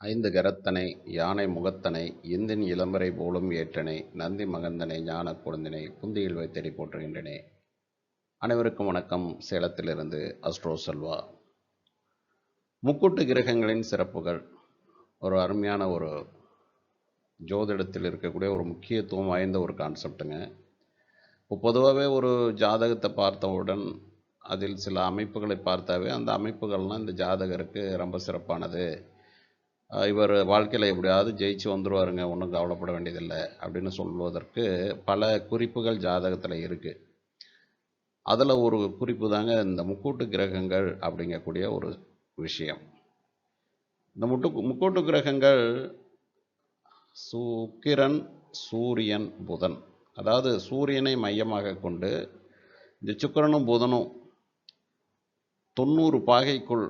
ஐந்து கரத்தனை யானை முகத்தனை இந்தின் இளம்பரை போலும் ஏற்றனை நந்தி மகந்தனை ஞான குழந்தினை புந்தியில் வைத்தடி போற்றுகின்றனே. அனைவருக்கும் வணக்கம். சேலத்திலிருந்து அஸ்ட்ரோ செல்வா. முக்கூட்டு கிரகங்களின் சிறப்புகள். ஒரு அருமையான ஒரு ஜோதிடத்தில் இருக்கக்கூடிய ஒரு முக்கியத்துவம் வாய்ந்த ஒரு கான்செப்ட்டுங்க இப்போ பொதுவாகவே ஒரு ஜாதகத்தை பார்த்தவுடன் அதில் சில அமைப்புகளை பார்த்தாவே அந்த அமைப்புகள்லாம் இந்த ஜாதகருக்கு ரொம்ப சிறப்பானது. இவர் வாழ்க்கையில் எப்படியாவது ஜெயிச்சு வந்துருவாருங்க. ஒன்றும் கவலைப்பட வேண்டியதில்லை அப்படின்னு சொல்வதற்கு பல குறிப்புகள் ஜாதகத்தில் இருக்குது அதில் ஒரு குறிப்பு தாங்க இந்த முக்கூட்டு கிரகங்கள் அப்படிங்கக்கூடிய ஒரு விஷயம். இந்த முட்டு முக்கூட்டு கிரகங்கள் சுக்கிரன் சூரியன் புதன். அதாவது சூரியனை மையமாக கொண்டு இந்த சுக்கிரனும் புதனும் தொண்ணூறு பாகைக்குள்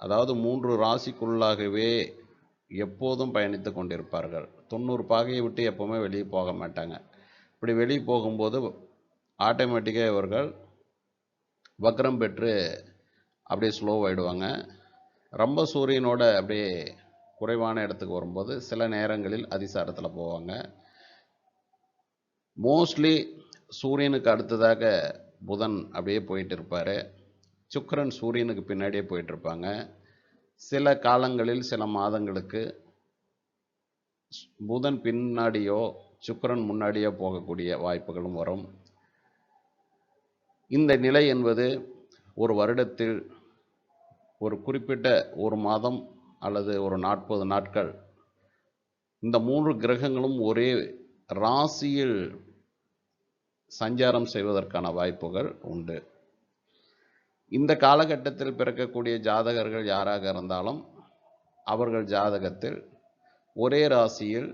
அதாவது மூன்று ராசிக்குள்ளாகவே எப்போதும் பயணித்து கொண்டிருப்பார்கள். தொண்ணூறு பாகையை விட்டு எப்போவுமே வெளியே போக மாட்டாங்க. இப்படி வெளியே போகும்போது ஆட்டோமேட்டிக்காக இவர்கள் வக்ரம் பெற்று அப்படியே ஸ்லோவாகிடுவாங்க ரொம்ப சூரியனோட அப்படியே குறைவான இடத்துக்கு வரும்போது சில நேரங்களில் அதிசாரத்தில் போவாங்க. மோஸ்ட்லி சூரியனுக்கு அடுத்ததாக புதன் அப்படியே போயிட்டு இருப்பார். சுக்கரன் சூரியனுக்கு பின்னாடியே போயிட்டுருப்பாங்க சில காலங்களில் சில மாதங்களுக்கு புதன் பின்னாடியோ சுக்கிரன் முன்னாடியோ போகக்கூடிய வாய்ப்புகளும் வரும். இந்த நிலை என்பது ஒரு வருடத்தில் ஒரு குறிப்பிட்ட ஒரு மாதம் அல்லது ஒரு நாற்பது நாட்கள். இந்த மூன்று கிரகங்களும் ஒரே ராசியில் சஞ்சாரம் செய்வதற்கான வாய்ப்புகள் உண்டு. இந்த காலகட்டத்தில் பிறக்கக்கூடிய ஜாதகர்கள் யாராக இருந்தாலும் அவர்கள் ஜாதகத்தில் ஒரே ராசியில்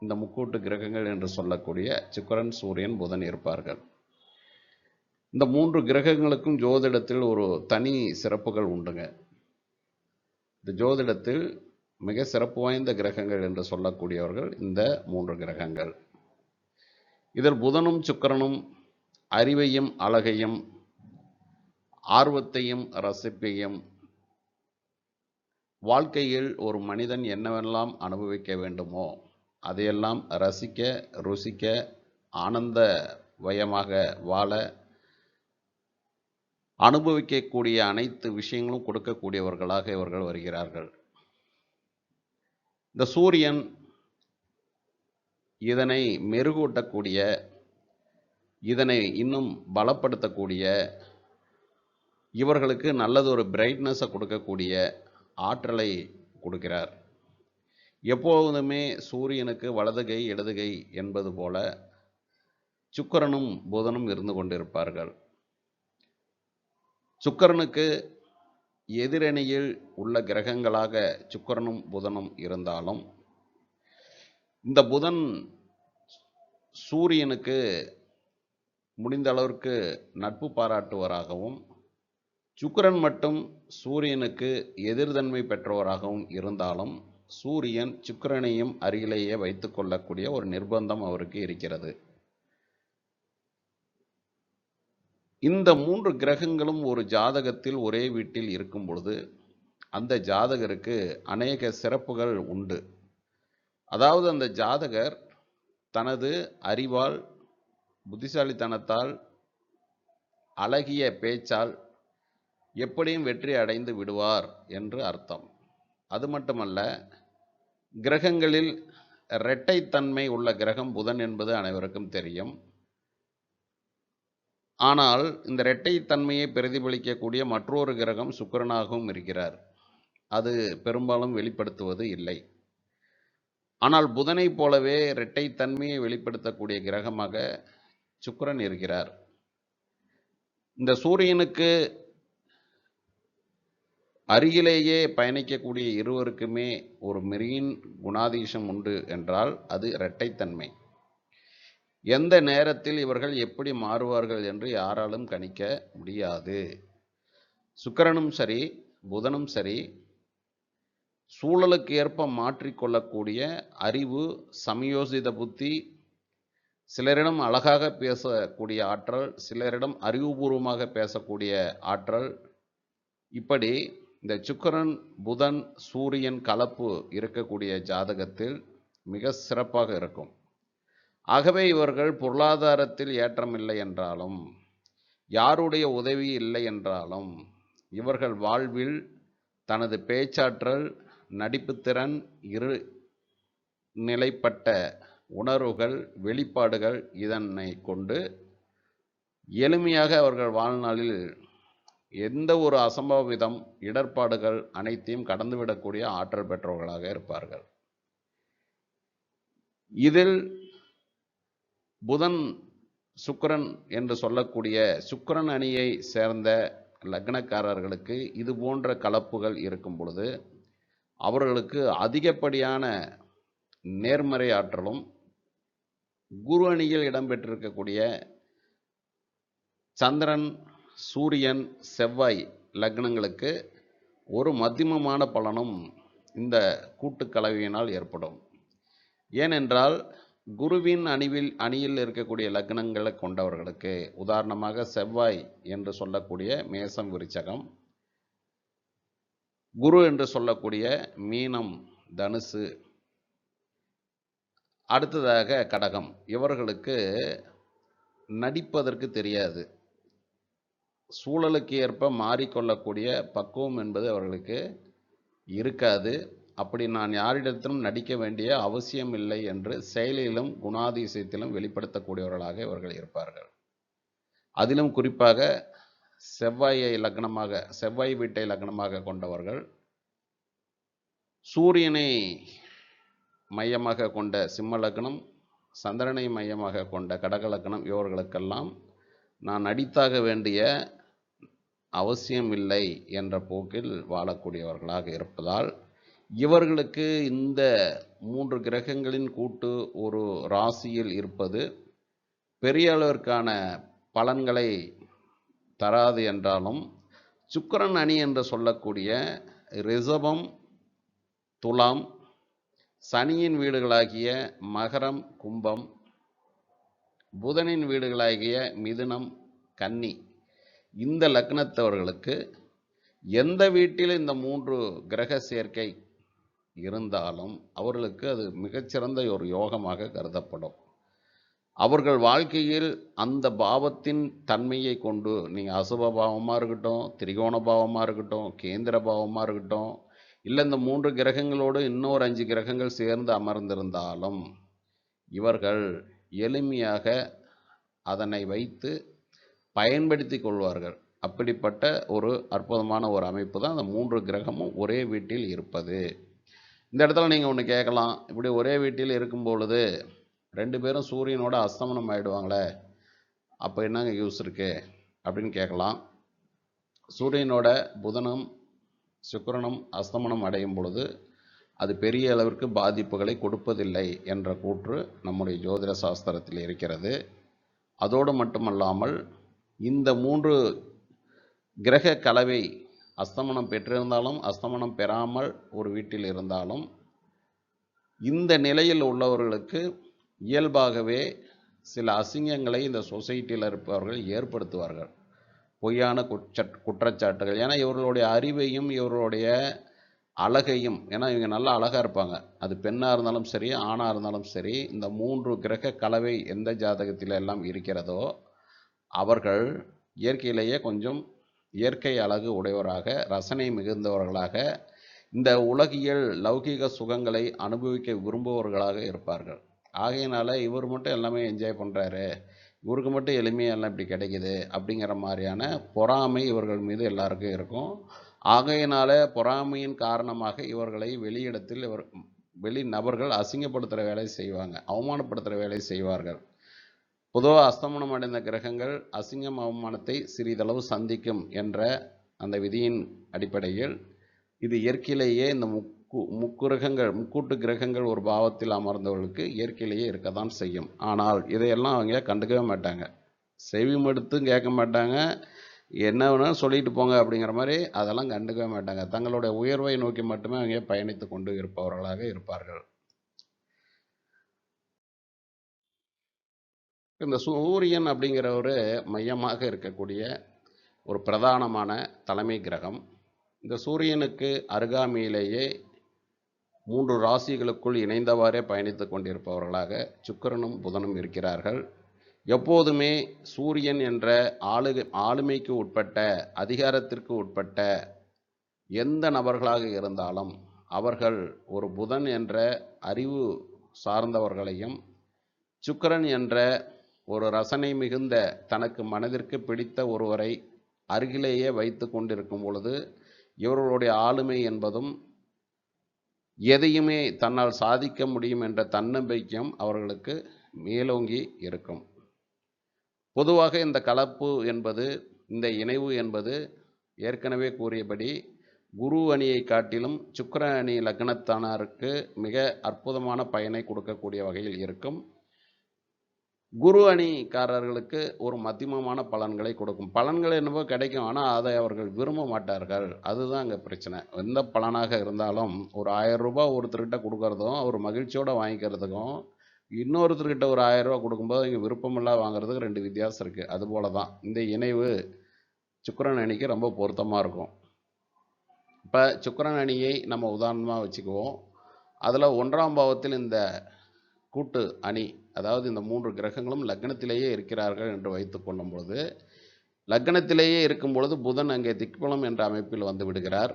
இந்த முக்கூட்டு கிரகங்கள் என்று சொல்லக்கூடிய சுக்கிரன் சூரியன் புதன் இருப்பார்கள். இந்த மூன்று கிரகங்களுக்கும் ஜோதிடத்தில் ஒரு தனி சிறப்புகள் உண்டுங்க. இந்த ஜோதிடத்தில் மிக சிறப்பு வாய்ந்த கிரகங்கள் என்று சொல்லக்கூடியவர்கள் இந்த மூன்று கிரகங்கள். இதில் புதனும் சுக்கிரனும் அறிவையும் அழகையும் ஆர்வத்தையும் ரசிப்பையும் வாழ்க்கையில் ஒரு மனிதன் என்னவெல்லாம் அனுபவிக்க வேண்டுமோ அதையெல்லாம் ரசிக்க ருசிக்க ஆனந்த வயமாக வாழ அனுபவிக்கக்கூடிய அனைத்து விஷயங்களும் கொடுக்கக்கூடியவர்களாக இவர்கள் வருகிறார்கள். இந்த சூரியன் இதனை மெருகூட்டக்கூடிய இதனை இன்னும் பலப்படுத்தக்கூடிய இவர்களுக்கு நல்லது ஒரு பிரைட்னஸை கொடுக்கக்கூடிய ஆற்றலை கொடுக்கிறார். எப்போதுமே சூரியனுக்கு வலதுகை இடதுகை என்பது போல சுக்கரனும் புதனும் இருந்து கொண்டிருப்பார்கள். சுக்கரனுக்கு எதிரணியில் உள்ள கிரகங்களாக சுக்கரனும் புதனும் இருந்தாலும் இந்த புதன் சூரியனுக்கு முடிந்த அளவிற்கு நட்பு பாராட்டுவராகவும் சுக்கிரன் மட்டும் சூரியனுக்கு எதிர்தன்மை பெற்றவராகவும் இருந்தாலும் சூரியன் சுக்கிரனையும் அருகிலேயே வைத்து கொள்ளக்கூடிய ஒரு நிர்பந்தம் அவருக்கு இருக்கிறது. இந்த மூன்று கிரகங்களும் ஒரு ஜாதகத்தில் ஒரே வீட்டில் இருக்கும் பொழுது அந்த ஜாதகருக்கு அநேக சிறப்புகள் உண்டு. அதாவது அந்த ஜாதகர் தனது அறிவால் புத்திசாலித்தனத்தால் அழகிய பேச்சால் எப்படியும் வெற்றி அடைந்து விடுவார் என்று அர்த்தம். அது மட்டுமல்ல கிரகங்களில் இரட்டைத்தன்மை உள்ள கிரகம் புதன் என்பது அனைவருக்கும் தெரியும். ஆனால் இந்த இரட்டைத்தன்மையை பிரதிபலிக்கக்கூடிய மற்றொரு கிரகம் சுக்கிரனாகவும் இருக்கிறார். அது பெரும்பாலும் வெளிப்படுத்துவது இல்லை. ஆனால் புதனைப் போலவே இரட்டைத்தன்மையை வெளிப்படுத்தக்கூடிய கிரகமாக சுக்கரன் இருக்கிறார். இந்த சூரியனுக்கு அருகிலேயே பயணிக்கக்கூடிய இருவருக்குமே ஒரு மெரீன் குணாதீசம் உண்டு என்றால் அது இரட்டைத்தன்மை. எந்த நேரத்தில் இவர்கள் எப்படி மாறுவார்கள் என்று யாராலும் கணிக்க முடியாது. சுக்கரனும் சரி புதனும் சரி சூழலுக்கு ஏற்ப மாற்றிக்கொள்ளக்கூடிய அறிவு சமயோசித புத்தி சிலரிடம் அழகாக பேசக்கூடிய ஆற்றல் சிலரிடம் அறிவுபூர்வமாக பேசக்கூடிய ஆற்றல் இப்படி இந்த சுக்கிரன் புதன் சூரியன் கலப்பு இருக்கக்கூடிய ஜாதகத்தில் மிக சிறப்பாக இருக்கும். ஆகவே இவர்கள் பொருளாதாரத்தில் ஏற்றம் இல்லை என்றாலும் யாருடைய உதவி இல்லை என்றாலும் இவர்கள் வாழ்வில் தனது பேச்சாற்றல் நடிப்புத்திறன் இரு நிலைப்பட்ட உணர்வுகள் வெளிப்பாடுகள் இதனை கொண்டு எளிமையாக அவர்கள் வாழ்நாளில் எந்த ஒரு அசம்பாவிதம் இடர்பாடுகள் அனைத்தையும் கடந்துவிடக்கூடிய ஆற்றல் பெற்றவர்களாக இருப்பார்கள். இதில் புதன் சுக்கரன் என்று சொல்லக்கூடிய சுக்கரன் அணியை சேர்ந்த லக்னக்காரர்களுக்கு இது போன்ற கலப்புகள் இருக்கும் பொழுது அவர்களுக்கு அதிகப்படியான நேர்மறை ஆற்றலும் குரு அணியில் இடம்பெற்றிருக்கக்கூடிய சந்திரன் சூரியன் செவ்வாய் லக்னங்களுக்கு ஒரு மத்தியமமான பலனும் இந்த கூட்டுக்கலவையினால் ஏற்படும். ஏனென்றால் குருவின் அணிவில் அணியில் இருக்கக்கூடிய லக்னங்களை கொண்டவர்களுக்கு உதாரணமாக செவ்வாய் என்று சொல்லக்கூடிய மேசம் விருச்சகம் குரு என்று சொல்லக்கூடிய மீனம் தனுசு அடுத்ததாக கடகம் இவர்களுக்கு நடிப்பதற்கு தெரியாது. சூழலுக்கு ஏற்ப மாறிக்கொள்ளக்கூடிய பக்குவம் என்பது அவர்களுக்கு இருக்காது. அப்படி நான் யாரிடத்திலும் நடிக்க வேண்டிய அவசியம் இல்லை என்று செயலிலும் குணாதிசயத்திலும் வெளிப்படுத்தக்கூடியவர்களாக இவர்கள் இருப்பார்கள். அதிலும் குறிப்பாக செவ்வாயை லக்னமாக செவ்வாய் வீட்டை லக்னமாக கொண்டவர்கள் சூரியனை மையமாக கொண்ட சிம்ம லக்னம் சந்திரனை மையமாக கொண்ட கடக லக்னம் இவர்களுக்கெல்லாம் நான் நடித்தாக வேண்டிய அவசியம் இல்லை என்ற போக்கில் வாழக்கூடியவர்களாக இருப்பதால் இவர்களுக்கு இந்த மூன்று கிரகங்களின் கூட்டு ஒரு ராசியில் இருப்பது பெரிய அளவிற்கான பலன்களை தராது என்றாலும் சுக்கரன் அணி என்று சொல்லக்கூடிய ரிஷபம் துலாம் சனியின் வீடுகளாகிய மகரம் கும்பம் புதனின் வீடுகளாகிய மிதுனம் கன்னி இந்த லக்னத்தவர்களுக்கு எந்த வீட்டில் இந்த மூன்று கிரக சேர்க்கை இருந்தாலும் அவர்களுக்கு அது மிகச்சிறந்த ஒரு யோகமாக கருதப்படும். அவர்கள் வாழ்க்கையில் அந்த பாவத்தின் தன்மையை கொண்டு நீங்கள் அசுப பாவமாக இருக்கட்டும் திரிகோண பாவமாக இருக்கட்டும் கேந்திர பாவமாக இருக்கட்டும் இல்லை இந்த மூன்று கிரகங்களோடு இன்னொரு அஞ்சு கிரகங்கள் சேர்ந்து அமர்ந்திருந்தாலும் இவர்கள் எளிமையாக அதனை வைத்து பயன்படுத்தி கொள்வார்கள். அப்படிப்பட்ட ஒரு அற்புதமான ஒரு அமைப்பு தான் அந்த மூன்று கிரகமும் ஒரே வீட்டில் இருப்பது. இந்த இடத்துல நீங்கள் ஒன்று கேட்கலாம். இப்படி ஒரே வீட்டில் இருக்கும் பொழுது ரெண்டு பேரும் சூரியனோட அஸ்தமனம் ஆகிடுவாங்களே அப்போ என்னங்க யூஸ் இருக்கு? அப்படின்னு கேட்கலாம். சூரியனோட புதனும் சுக்கரனும் அஸ்தமனம் அடையும் பொழுது அது பெரிய அளவிற்கு பாதிப்புகளை கொடுப்பதில்லை என்ற கூற்று நம்முடைய ஜோதிட சாஸ்திரத்தில் இருக்கிறது. அதோடு மட்டுமல்லாமல் இந்த மூன்று கிரக கலவை அஸ்தமனம் பெற்றிருந்தாலும் அஸ்தமனம் பெறாமல் ஒரு வீட்டில் இருந்தாலும் இந்த நிலையில் உள்ளவர்களுக்கு இயல்பாகவே சில அசிங்கங்களை இந்த சொசைட்டியில் இருப்பவர்கள் ஏற்படுத்துவார்கள். பொய்யான குற்ற குற்றச்சாட்டுகள். ஏன்னா இவர்களுடைய அறிவையும் இவர்களுடைய அழகையும் ஏன்னா இவங்க நல்லா அழகாக இருப்பாங்க. அது பெண்ணாக இருந்தாலும் சரி ஆணாக இருந்தாலும் சரி இந்த மூன்று கிரக கலவை எந்த ஜாதகத்தில் எல்லாம் இருக்கிறதோ அவர்கள் இயற்கையிலேயே கொஞ்சம் இயற்கை அழகு உடையவராக ரசனை மிகுந்தவர்களாக இந்த உலகியல் லௌகீக சுகங்களை அனுபவிக்க விரும்புபவர்களாக இருப்பார்கள். ஆகையினால இவர் மட்டும் எல்லாமே என்ஜாய் பண்ணுறாரு இவருக்கு மட்டும் எளிமையாக எல்லாம் இப்படி கிடைக்குது அப்படிங்கிற மாதிரியான பொறாமை இவர்கள் மீது எல்லாருக்கும் இருக்கும். ஆகையினால பொறாமையின் காரணமாக இவர்களை வெளியிடத்தில் இவர் வெளி நபர்கள் அசிங்கப்படுத்துகிற வேலை செய்வாங்க அவமானப்படுத்துகிற வேலை செய்வார்கள். பொதுவாக அஸ்தமனம் அடைந்த கிரகங்கள் அசிங்கம் அவமானத்தை சிறிதளவு சந்திக்கும் என்ற அந்த விதியின் அடிப்படையில் இது இயற்கையிலேயே இந்த முக்கு முக்குரகங்கள் முக்கூட்டு கிரகங்கள் ஒரு பாவத்தில் அமர்ந்தவர்களுக்கு இயற்கையிலேயே இருக்க தான் செய்யும். ஆனால் இதையெல்லாம் அவங்க கண்டுக்கவே மாட்டாங்க. செவி எடுத்தும் கேட்க மாட்டாங்க. என்ன வேணாலும் சொல்லிட்டு போங்க அப்படிங்கிற மாதிரி அதெல்லாம் கண்டுக்கவே மாட்டாங்க. தங்களுடைய உயர்வை நோக்கி மட்டுமே அவங்க பயணித்து கொண்டு இருப்பவர்களாக இருப்பார்கள். இந்த சூரியன் அப்படிங்கிற ஒரு மையமாக இருக்கக்கூடிய ஒரு பிரதானமான தலைமை கிரகம். இந்த சூரியனுக்கு அருகாமையிலேயே மூன்று ராசிகளுக்குள் இணைந்தவாறே பயணித்து கொண்டிருப்பவர்களாக சுக்கிரனும் புதனும் இருக்கிறார்கள். எப்போதுமே சூரியன் என்ற ஆளு ஆளுமைக்கு உட்பட்ட அதிகாரத்திற்கு உட்பட்ட எந்த நபர்களாக இருந்தாலும் அவர்கள் ஒரு புதன் என்ற அறிவு சார்ந்தவர்களையும் சுக்கிரன் என்ற ஒரு ரசனை மிகுந்த தனக்கு மனதிற்கு பிடித்த ஒருவரை அருகிலேயே வைத்து கொண்டிருக்கும் பொழுது இவர்களுடைய ஆளுமை என்பதும் எதையுமே தன்னால் சாதிக்க முடியும் என்ற தன்னம்பிக்கையும் அவர்களுக்கு மேலோங்கி இருக்கும். பொதுவாக இந்த கலப்பு என்பது இந்த இணைவு என்பது ஏற்கனவே கூறியபடி குரு அணியை காட்டிலும் சுக்கர அணி லக்னத்தானாருக்கு மிக அற்புதமான பயனை கொடுக்கக்கூடிய வகையில் இருக்கும். குரு அணிக்காரர்களுக்கு ஒரு மத்தியமமான பலன்களை கொடுக்கும். பலன்கள் என்னவோ கிடைக்கும். ஆனால் அதை அவர்கள் விரும்ப மாட்டார்கள். அதுதான் அங்கே பிரச்சனை. எந்த பலனாக இருந்தாலும் ஒரு ஆயிரம் ரூபாய் ஒருத்தர்கிட்ட கொடுக்கறதும் அவர் மகிழ்ச்சியோடு வாங்கிக்கிறதுக்கும் இன்னொருத்தர்கிட்ட ஒரு ஆயிரம் ரூபாய் கொடுக்கும்போது இங்கே விருப்பமில்லா வாங்குறதுக்கு ரெண்டு வித்தியாசம் இருக்குது அதுபோல தான் இந்த இணைவு சுக்கரன் அணிக்கு ரொம்ப பொருத்தமாக இருக்கும். இப்போ சுக்கரன் அணியை நம்ம உதாரணமாக வச்சுக்குவோம். அதில் ஒன்றாம் பாவத்தில் இந்த கூட்டு அணி அதாவது இந்த மூன்று கிரகங்களும் லக்னத்திலேயே இருக்கிறார்கள் என்று வைத்து கொள்ளும் பொழுது லக்னத்திலேயே இருக்கும் பொழுது புதன் அங்கே திக்பலம் என்ற அமைப்பில் வந்து விடுகிறார்.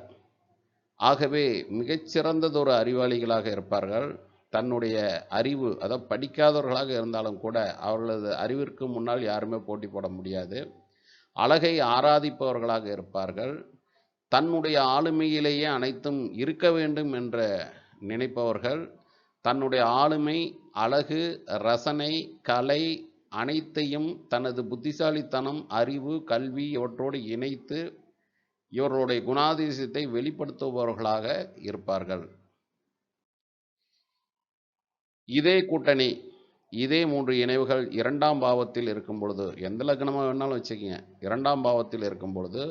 ஆகவே மிகச்சிறந்ததொரு அறிவாளிகளாக இருப்பார்கள். தன்னுடைய அறிவு அதாவது படிக்காதவர்களாக இருந்தாலும் கூட அவர்களது அறிவிற்கு முன்னால் யாருமே போட்டி போட முடியாது. அழகை ஆராதிப்பவர்களாக இருப்பார்கள். தன்னுடைய ஆளுமையிலேயே அனைத்தும் இருக்க வேண்டும் என்ற நினைப்பவர்கள். தன்னுடைய ஆளுமை அழகு ரசனை கலை அனைத்தையும் தனது புத்திசாலித்தனம் அறிவு கல்வி இவற்றோடு இணைத்து இவர்களுடைய குணாதிசயத்தை வெளிப்படுத்துபவர்களாக இருப்பார்கள். இதே கூட்டணி இதே மூன்று இணைவுகள் இரண்டாம் பாவத்தில் இருக்கும் பொழுது எந்த லக்னமாக வேணாலும் வச்சுக்கோங்க. இரண்டாம் பாவத்தில் இருக்கும் பொழுது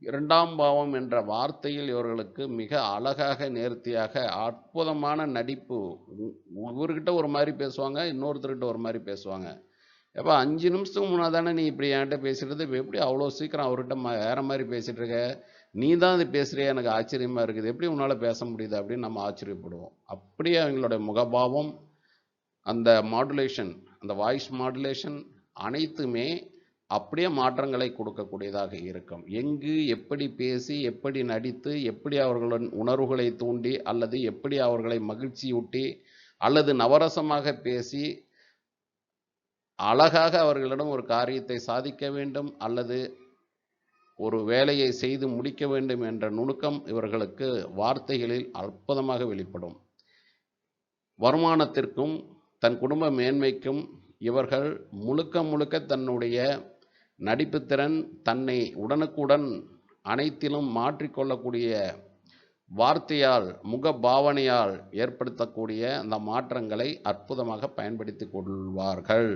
இரண்டாம் பாவம் என்ற வார்த்தையில் இவர்களுக்கு மிக அழகாக நேர்த்தியாக அற்புதமான நடிப்பு. உ- இவர்கிட்ட ஒரு மாதிரி பேசுவாங்க இன்னொருத்தர்கிட்ட ஒரு மாதிரி பேசுவாங்க. எப்போ அஞ்சு நிமிஷத்துக்கு முன்னாடி தானே நீ இப்படி என்கிட்ட பேசுறது இப்போ எப்படி அவ்வளோ சீக்கிரம் அவர்கிட்ட ம வேற மாதிரி பேசிகிட்டு இருக்க? நீ தான் இது பேசுகிறிய எனக்கு ஆச்சரியமாக இருக்குது. எப்படி உன்னால் பேச முடியுது? அப்படின்னு நம்ம ஆச்சரியப்படுவோம். அப்படியே அவங்களுடைய முகபாவம் அந்த மாடுலேஷன் அந்த வாய்ஸ் மாடுலேஷன் அனைத்துமே அப்படியே மாற்றங்களை கொடுக்கக்கூடியதாக இருக்கும். எங்கு எப்படி பேசி எப்படி நடித்து எப்படி அவர்களின் உணர்வுகளை தூண்டி அல்லது எப்படி அவர்களை மகிழ்ச்சியூட்டி அல்லது நவரசமாக பேசி அழகாக அவர்களிடம் ஒரு காரியத்தை சாதிக்க வேண்டும் அல்லது ஒரு வேலையை செய்து முடிக்க வேண்டும் என்ற நுணுக்கம் இவர்களுக்கு வார்த்தைகளில் அற்புதமாக வெளிப்படும். வருமானத்திற்கும் தன் குடும்ப மேன்மைக்கும் இவர்கள் முழுக்க முழுக்க தன்னுடைய நடிப்புத்திறன் தன்னை உடனுக்குடன் அனைத்திலும் மாற்றிக்கொள்ளக்கூடிய வார்த்தையால் முக பாவனையால் ஏற்படுத்தக்கூடிய அந்த மாற்றங்களை அற்புதமாக பயன்படுத்தி கொள்வார்கள்.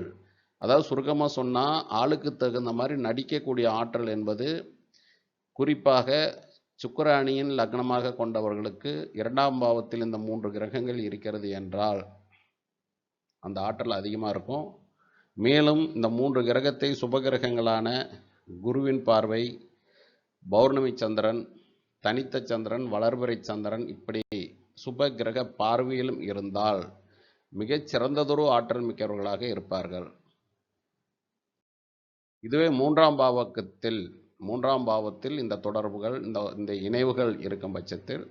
அதாவது சுருக்கமாக சொன்னால் ஆளுக்கு தகுந்த மாதிரி நடிக்கக்கூடிய ஆற்றல் என்பது குறிப்பாக சுக்கராணியின் லக்னமாக கொண்டவர்களுக்கு இரண்டாம் பாவத்தில் இந்த மூன்று கிரகங்கள் இருக்கிறது என்றால் அந்த ஆற்றல் அதிகமாக இருக்கும். மேலும் இந்த மூன்று கிரகத்தை சுபகிரகங்களான குருவின் பார்வை பௌர்ணமி சந்திரன் தனித்த சந்திரன் வளர்பிறை சந்திரன் இப்படி சுப கிரக பார்வையிலும் இருந்தால் மிகச் சிறந்ததொரு ஆற்றல் மிக்கவர்களாக இருப்பார்கள். இதுவே மூன்றாம் பாவகத்தில் மூன்றாம் பாவத்தில் இந்த தொடர்புகள் இந்த இந்த இணைவுகள் இருக்கும் பட்சத்தில்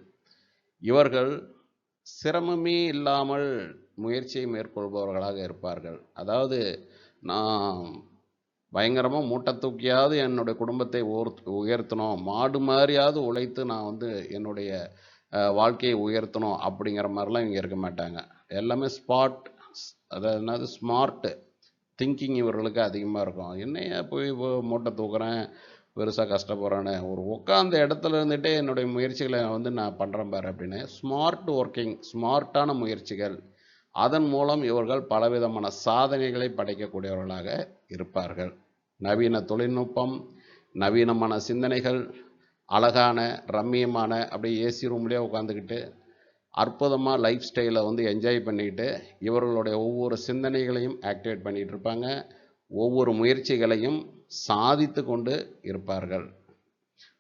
இவர்கள் சிரமமே இல்லாமல் முயற்சியை மேற்கொள்பவர்களாக இருப்பார்கள். அதாவது நான் பயங்கரமாக மூட்டை தூக்கியாவது என்னுடைய குடும்பத்தை ஓர் உயர்த்தணும். மாடு மாதிரியாவது உழைத்து நான் வந்து என்னுடைய வாழ்க்கையை உயர்த்தணும் அப்படிங்கிற மாதிரிலாம் இவங்க இருக்க மாட்டாங்க. எல்லாமே ஸ்பாட் அதாவது என்னது ஸ்மார்ட்டு திங்கிங் இவர்களுக்கு அதிகமாக இருக்கும். என்னையா போய் மூட்டை தூக்குறேன் பெருசாக கஷ்டப்படுறேன்னு. ஒரு உட்காந்த இடத்துல இருந்துகிட்டே என்னுடைய முயற்சிகளை வந்து நான் பண்ணுறேன் பாரு அப்படின்னு. ஸ்மார்ட் ஒர்க்கிங் ஸ்மார்ட்டான முயற்சிகள். அதன் மூலம் இவர்கள் பலவிதமான சாதனைகளை படைக்கக்கூடியவர்களாக இருப்பார்கள். நவீன தொழில்நுட்பம் நவீனமான சிந்தனைகள் அழகான ரம்மியமான அப்படியே ஏசி ரூம்லேயே உட்காந்துக்கிட்டு அற்புதமாக லைஃப் ஸ்டைலை வந்து என்ஜாய் பண்ணிக்கிட்டு இவர்களுடைய ஒவ்வொரு சிந்தனைகளையும் ஆக்டிவேட் பண்ணிகிட்டு இருப்பாங்க. ஒவ்வொரு முயற்சிகளையும் சாதித்து கொண்டு இருப்பார்கள்.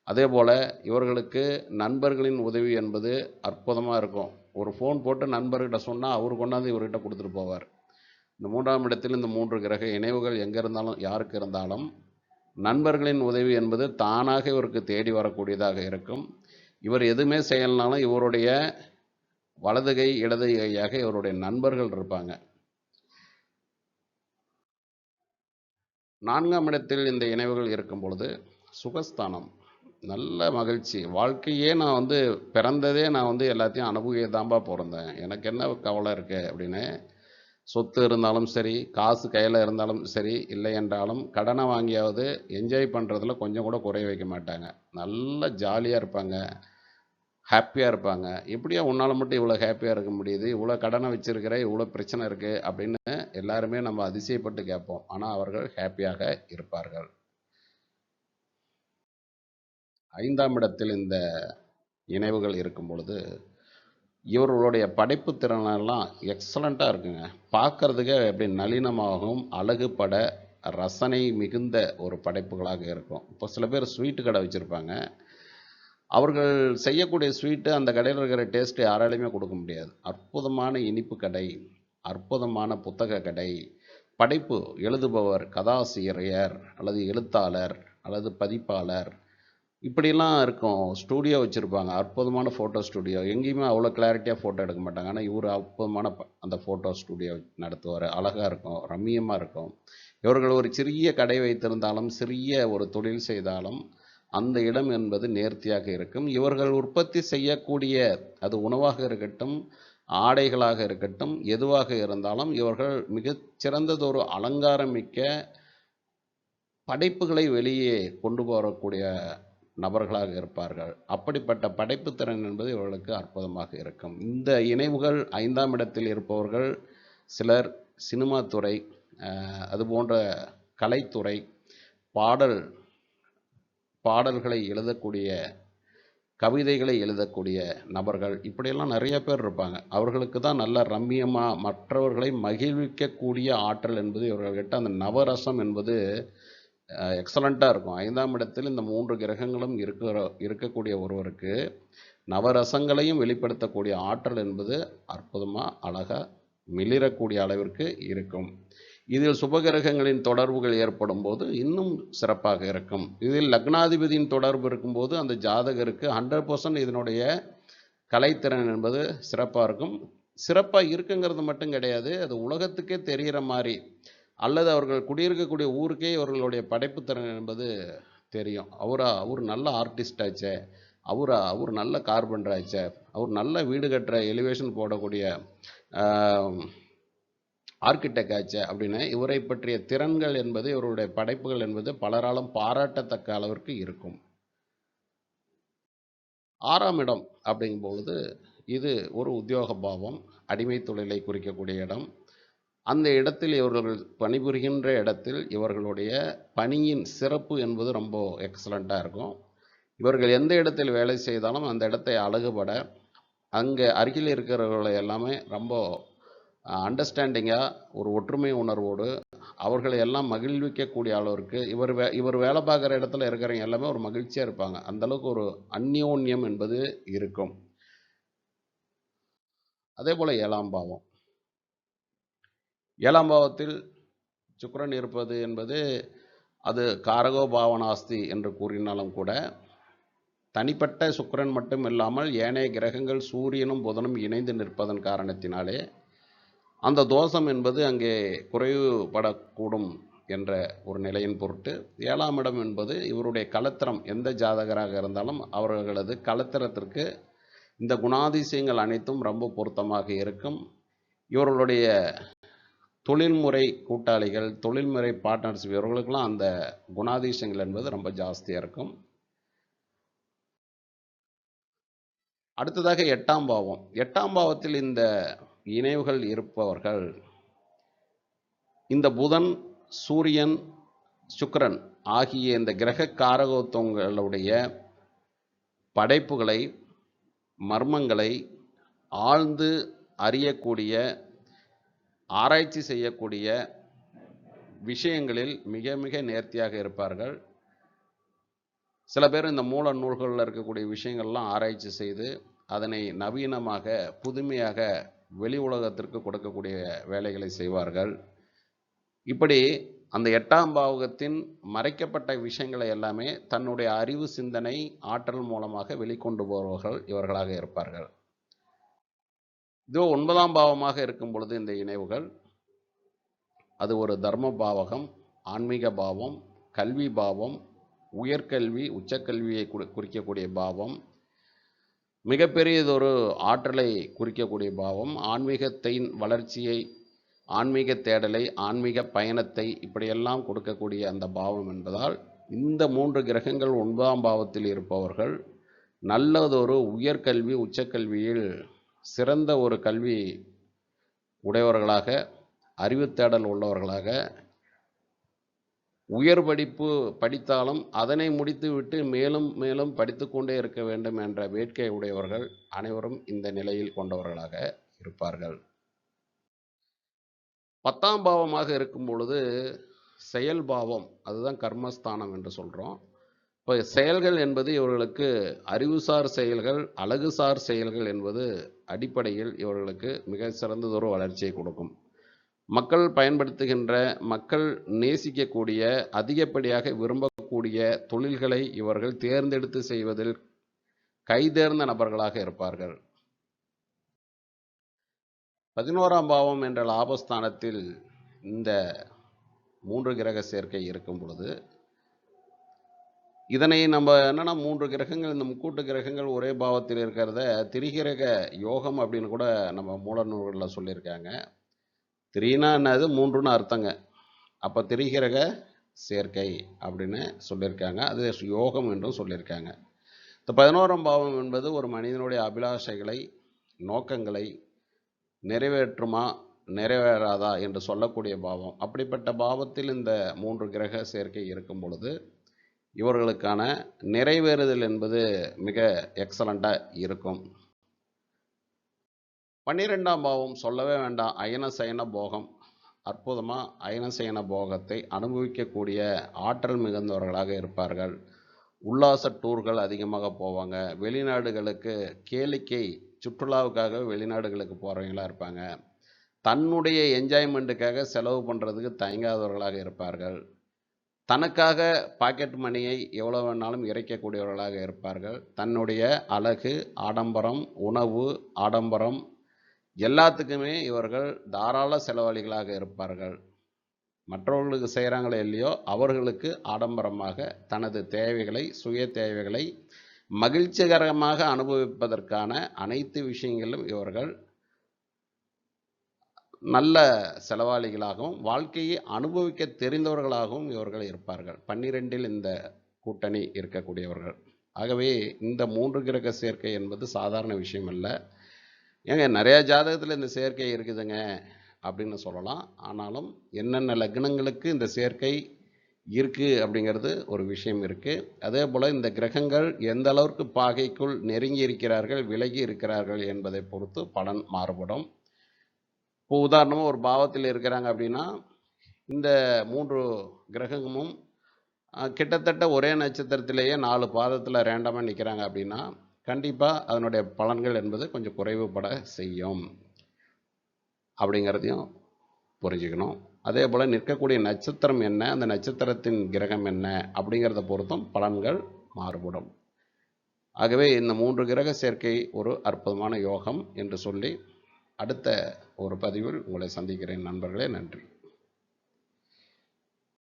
அதே போல் இவர்களுக்கு நண்பர்களின் உதவி என்பது அற்புதமாக இருக்கும். ஒரு ஃபோன் போட்டு நண்பர்கிட்ட சொன்னால் அவர் கொண்டாந்து இவர்கிட்ட கொடுத்துட்டு போவார். இந்த மூன்றாம் இடத்தில் இந்த மூன்று கிரக இணைவுகள் எங்கே இருந்தாலும் யாருக்கு இருந்தாலும் நண்பர்களின் உதவி என்பது தானாக இவருக்கு தேடி வரக்கூடியதாக இருக்கும். இவர் எதுவுமே செய்யலைனாலும் இவருடைய வலது கை இடது கையாக இவருடைய நண்பர்கள் இருப்பாங்க. நான்காம் இடத்தில் இந்த இணைவுகள் இருக்கும் பொழுது சுகஸ்தானம். நல்ல மகிழ்ச்சி. வாழ்க்கையே நான் வந்து பிறந்ததே நான் வந்து எல்லாத்தையும் அனுபவிக்கதாம்பா பிறந்தேன். எனக்கு என்ன கவலை இருக்கு அப்படின்னு சொத்து இருந்தாலும் சரி காசு கையில் இருந்தாலும் சரி இல்லை என்றாலும் கடனை வாங்கியாவது என்ஜாய் பண்ணுறதுல கொஞ்சம் கூட குறை வைக்க மாட்டாங்க. நல்ல ஜாலியாக இருப்பாங்க ஹாப்பியாக இருப்பாங்க. எப்படியா உன்னால் மட்டும் இவ்வளோ ஹாப்பியாக இருக்க முடியுது இவ்வளோ கடனை வச்சுருக்கிற இவ்வளோ பிரச்சனை இருக்குது அப்படின்னு எல்லாருமே நம்ம அதிசயப்பட்டு கேட்போம். ஆனால் அவர்கள் ஹாப்பியாக இருப்பார்கள். ஐந்தாம் இடத்தில் இந்த இணைவுகள் இருக்கும் பொழுது இவர்களுடைய படைப்பு திறனெல்லாம் எக்ஸலண்ட்டாக இருக்குங்க. பார்க்கறதுக்கே எப்படி நளினமாகவும் அழகுபட ரசனை மிகுந்த ஒரு படைப்புகளாக இருக்கும். இப்போ சில பேர் ஸ்வீட்டு கடை வச்சுருப்பாங்க. அவர்கள் செய்யக்கூடிய ஸ்வீட்டு அந்த கடையில் இருக்கிற டேஸ்ட்டு யாராலையுமே கொடுக்க முடியாது. அற்புதமான இனிப்பு கடை அற்புதமான புத்தக கடை படைப்பு எழுதுபவர் கதாசிரியர் அல்லது எழுத்தாளர் அல்லது பதிப்பாளர் இப்படிலாம் இருக்கும். ஸ்டூடியோ வச்சுருப்பாங்க. அற்புதமான ஃபோட்டோ ஸ்டூடியோ எங்கேயுமே அவ்வளோ கிளாரிட்டியாக ஃபோட்டோ எடுக்க மாட்டாங்க. ஆனால் இவர் அற்புதமான ப- அந்த ஃபோட்டோ ஸ்டூடியோ நடத்துவார். அழகாக இருக்கும். ரம்மியமாக இருக்கும். இவர்கள் ஒரு சிறிய கடை வைத்திருந்தாலும் சிறிய ஒரு தொழில் செய்தாலும் அந்த இடம் என்பது நேர்த்தியாக இருக்கும். இவர்கள் உற்பத்தி செய்யக்கூடிய அது உணவாக இருக்கட்டும் ஆடைகளாக இருக்கட்டும் எதுவாக இருந்தாலும் இவர்கள் மிகச் சிறந்ததொரு அலங்காரமிக்க படைப்புகளை வெளியே கொண்டு போகக்கூடிய நபர்களாக இருப்பார்கள். அப்படிப்பட்ட படைப்புத்திறன் என்பது இவர்களுக்கு அற்புதமாக இருக்கும். இந்த இணைவுகள் ஐந்தாம் இடத்தில் இருப்பவர்கள் சிலர் சினிமா துறை அது போன்ற கலைத்துறை பாடல் பாடல்களை எழுதக்கூடிய கவிதைகளை எழுதக்கூடிய நபர்கள் இப்படியெல்லாம் நிறைய பேர் இருப்பாங்க. அவர்களுக்கு தான் நல்ல ரம்மியமாக மற்றவர்களை மகிழ்விக்கக்கூடிய ஆற்றல் என்பது இவர்கள்கிட்ட அந்த நவரசம் என்பது எக்ஸலண்ட்டாக இருக்கும். ஐந்தாம் இடத்தில் இந்த மூன்று கிரகங்களும் இருக்கிற இருக்கக்கூடிய ஒருவருக்கு நவரசங்களையும் வெளிப்படுத்தக்கூடிய ஆற்றல் என்பது அற்புதமாக அழகாக மிளிரக்கூடிய அளவிற்கு இருக்கும். இதில் சுபகிரகங்களின் தொடர்புகள் ஏற்படும் போது இன்னும் சிறப்பாக இருக்கும். இதில் லக்னாதிபதியின் தொடர்பு இருக்கும்போது அந்த ஜாதகருக்கு ஹண்ட்ரட் பர்சன்ட் இதனுடைய கலைத்திறன் என்பது சிறப்பாக இருக்கும். சிறப்பாக இருக்குங்கிறது மட்டும் கிடையாது. அது உலகத்துக்கே தெரிகிற மாதிரி. அல்லது அவர்கள் குடியிருக்கக்கூடிய ஊருக்கே இவர்களுடைய படைப்புத்திறன் என்பது தெரியும். அவரா அவர் நல்ல ஆர்டிஸ்ட் ஆச்சே. அவரா அவர் நல்ல கார்பெண்டர் ஆச்சே. அவர் நல்ல வீடு கட்டுற எலிவேஷன் போடக்கூடிய ஆர்கிடெக்ட் ஆச்சே அப்படின்னு இவரை பற்றிய திறன்கள் என்பது இவருடைய படைப்புகள் என்பது பலராலும் பாராட்டத்தக்க அளவிற்கு இருக்கும். ஆறாம் இடம் அப்படிங்கும்பொழுது இது ஒரு உத்தியோக பாவம் அடிமை தொழிலை குறிக்கக்கூடிய இடம். அந்த இடத்தில் இவர்கள் பணிபுரிகின்ற இடத்தில் இவர்களுடைய பணியின் சிறப்பு என்பது ரொம்ப எக்ஸலண்ட்டாக இருக்கும். இவர்கள் எந்த இடத்தில் வேலை செய்தாலும் அந்த இடத்தை அழகுபட அங்கே அருகில் இருக்கிறவர்களை எல்லாமே ரொம்ப அண்டர்ஸ்டாண்டிங்காக ஒரு ஒற்றுமை உணர்வோடு அவர்களை எல்லாம் மகிழ்விக்கக்கூடிய அளவிற்கு இவர் வே இவர் வேலை பார்க்குற இடத்துல இருக்கிறவங்க எல்லாமே ஒரு மகிழ்ச்சியாக இருப்பாங்க. அந்த அளவுக்கு ஒரு அந்யோன்யம் என்பது இருக்கும். அதே போல் ஏழாம் பாவம். ஏழாம் பாவத்தில் சுக்கரன் இருப்பது என்பது அது காரகோ பாவனாஸ்தி என்று கூறினாலும் கூட தனிப்பட்ட சுக்கரன் மட்டும் இல்லாமல் ஏனைய கிரகங்கள் சூரியனும் புதனும் இணைந்து நிற்பதன் காரணத்தினாலே அந்த தோஷம் என்பது அங்கே குறைவுபடக்கூடும் என்ற ஒரு நிலையின் பொருட்டு ஏழாம் இடம் என்பது இவருடைய கலத்திரம் எந்த ஜாதகராக இருந்தாலும் அவர்களது கலத்திரத்திற்கு இந்த குணாதிசயங்கள் அனைத்தும் ரொம்ப பொருத்தமாக இருக்கும். இவர்களுடைய தொழில்முறை கூட்டாளிகள் தொழில்முறை பார்ட்னர்ஸ் இவர்களுக்கெல்லாம் அந்த குணாதிசயங்கள் என்பது ரொம்ப ஜாஸ்தியாக இருக்கும். அடுத்ததாக எட்டாம் பாவம். எட்டாம் பாவத்தில் இந்த இணைவுகள் இருப்பவர்கள் இந்த புதன் சூரியன் சுக்கிரன் ஆகிய இந்த கிரக காரகத்துவங்களுடைய படைப்புகளை மர்மங்களை ஆழ்ந்து அறியக்கூடிய ஆராய்ச்சி செய்யக்கூடிய விஷயங்களில் மிக மிக நேர்த்தியாக இருப்பார்கள். சில பேர் இந்த மூல நூல்களில் இருக்கக்கூடிய விஷயங்கள்லாம் ஆராய்ச்சி செய்து அதனை நவீனமாக புதுமையாக வெளி உலகத்திற்கு கொடுக்கக்கூடிய வேலைகளை செய்வார்கள். இப்படி அந்த எட்டாம் பாவகத்தின் மறைக்கப்பட்ட விஷயங்களை எல்லாமே தன்னுடைய அறிவு சிந்தனை ஆற்றல் மூலமாக வெளிக்கொண்டு போபவர்கள் இவர்களாக இருப்பார்கள். இதோ ஒன்பதாம் பாவமாக இருக்கும் பொழுது இந்த இணைவுகள். அது ஒரு தர்ம பாவகம் ஆன்மீக பாவம் கல்வி பாவம் உயர்கல்வி உச்சக்கல்வியை குறிக்கக்கூடிய பாவம் மிகப்பெரியதொரு ஆற்றலை குறிக்கக்கூடிய பாவம் ஆன்மீகத்தின் வளர்ச்சியை ஆன்மீக தேடலை ஆன்மீக பயணத்தை இப்படியெல்லாம் கொடுக்கக்கூடிய அந்த பாவம் என்பதால் இந்த மூன்று கிரகங்கள் ஒன்பதாம் பாவத்தில் இருப்பவர்கள் நல்லதொரு உயர்கல்வி உச்சக்கல்வியில் சிறந்த ஒரு கல்வி உடையவர்களாக அறிவு தேடல் உள்ளவர்களாக உயர் படிப்பு படித்தாலும் அதனை முடித்துவிட்டு மேலும் மேலும் படித்துக்கொண்டே இருக்க வேண்டும் என்ற வேட்கை உடையவர்கள் அனைவரும் இந்த நிலையில் கொண்டவர்களாக இருப்பார்கள். பத்தாம் பாவமாக இருக்கும் பொழுது செயல் பாவம் அதுதான் கர்மஸ்தானம் என்று சொல்கிறோம் இப்போ செயல்கள் என்பது இவர்களுக்கு அறிவுசார் செயல்கள் அழகுசார் செயல்கள் என்பது அடிப்படையில் இவர்களுக்கு மிக சிறந்ததொரு வளர்ச்சியை கொடுக்கும். மக்கள் பயன்படுத்துகின்ற மக்கள் நேசிக்கக்கூடிய அதிகப்படியாக விரும்பக்கூடிய தொழில்களை இவர்கள் தேர்ந்தெடுத்து செய்வதில் கைதேர்ந்த நபர்களாக இருப்பார்கள். பதினோராம் பாவம் என்ற லாபஸ்தானத்தில் இந்த மூன்று கிரக சேர்க்கை இருக்கும் பொழுது இதனை நம்ம என்னன்னா மூன்று கிரகங்கள் இந்த முக்கூட்டு கிரகங்கள் ஒரே பாவத்தில் இருக்கிறத திரிகிரக யோகம் அப்படின்னு கூட நம்ம மூல நூல்களில் சொல்லியிருக்காங்க. திரீனா என்னது? மூன்றுன்னு அர்த்தங்க. அப்போ திரிகிரக சேர்க்கை அப்படின்னு சொல்லியிருக்காங்க. அது யோகம் என்றும் சொல்லியிருக்காங்க. இந்த பதினோராம் பாவம் என்பது ஒரு மனிதனுடைய அபிலாஷைகளை நோக்கங்களை நிறைவேற்றுமா நிறைவேறாதா என்று சொல்லக்கூடிய பாவம். அப்படிப்பட்ட பாவத்தில் இந்த மூன்று கிரக சேர்க்கை இருக்கும் பொழுது இவர்களுக்கான நிறைவேறுதல் என்பது மிக எக்ஸலண்ட்டாக இருக்கும். பன்னிரெண்டாம் பாவம் சொல்லவே வேண்டாம். அயன சயன போகம். அற்புதமாக அயனசயன போகத்தை அனுபவிக்கக்கூடிய ஆற்றல் மிகுந்தவர்களாக இருப்பார்கள். உல்லாச டூர்கள் அதிகமாக போவாங்க. வெளிநாடுகளுக்கு கேளிக்கை சுற்றுலாவுக்காக வெளிநாடுகளுக்கு போகிறவங்களாக இருப்பாங்க. தன்னுடைய என்ஜாய்மெண்ட்டுக்காக செலவு பண்ணுறதுக்கு தயங்காதவர்களாக இருப்பார்கள். தனக்காக பாக்கெட் மணியை எவ்வளோ வேணாலும் இறைக்கக்கூடியவர்களாக இருப்பார்கள். தன்னுடைய அழகு ஆடம்பரம் உணவு ஆடம்பரம் எல்லாத்துக்குமே இவர்கள் தாராள செலவாளிகளாக இருப்பார்கள். மற்றவர்களுக்கு செய்கிறாங்களோ இல்லையோ அவர்களுக்கு ஆடம்பரமாக தனது தேவைகளை சுய தேவைகளை மகிழ்ச்சிகரமாக அனுபவிப்பதற்கான அனைத்து விஷயங்களிலும் இவர்கள் நல்ல செலவாளிகளாகவும் வாழ்க்கையை அனுபவிக்க தெரிந்தவர்களாகவும் இவர்கள் இருப்பார்கள். பன்னிரெண்டில் இந்த கூட்டணி இருக்கக்கூடியவர்கள். ஆகவே இந்த மூன்று கிரக சேர்க்கை என்பது சாதாரண விஷயம் அல்ல ஏங்க நிறையா ஜாதகத்தில் இந்த சேர்க்கை இருக்குதுங்க அப்படின்னு சொல்லலாம். ஆனாலும் என்னென்ன லக்னங்களுக்கு இந்த சேர்க்கை இருக்குது அப்படிங்கிறது ஒரு விஷயம் இருக்குது அதே போல் இந்த கிரகங்கள் எந்த அளவுக்கு பாகைக்குள் நெருங்கி இருக்கிறார்கள் விலகி இருக்கிறார்கள் என்பதை பொறுத்து பலன் மாறுபடும். இப்போ உதாரணமாக ஒரு பாவத்தில் இருக்கிறாங்க அப்படின்னா இந்த மூன்று கிரகமும் கிட்டத்தட்ட ஒரே நட்சத்திரத்திலேயே நாலு பாதத்தில் ரேண்டமாக நிற்கிறாங்க அப்படின்னா கண்டிப்பாக அதனுடைய பலன்கள் என்பது கொஞ்சம் குறைவுபட செய்யும். அப்படிங்கிறதையும் புரிஞ்சுக்கணும். அதே போல் நிற்கக்கூடிய நட்சத்திரம் என்ன அந்த நட்சத்திரத்தின் கிரகம் என்ன அப்படிங்கிறத பொறுத்தும் பலன்கள் மாறுபடும். ஆகவே இந்த மூன்று கிரக சேர்க்கை ஒரு அற்புதமான யோகம் என்று சொல்லி அடுத்த ஒரு பதிவில் உங்களை சந்திக்கிறேன். நண்பர்களே நன்றி.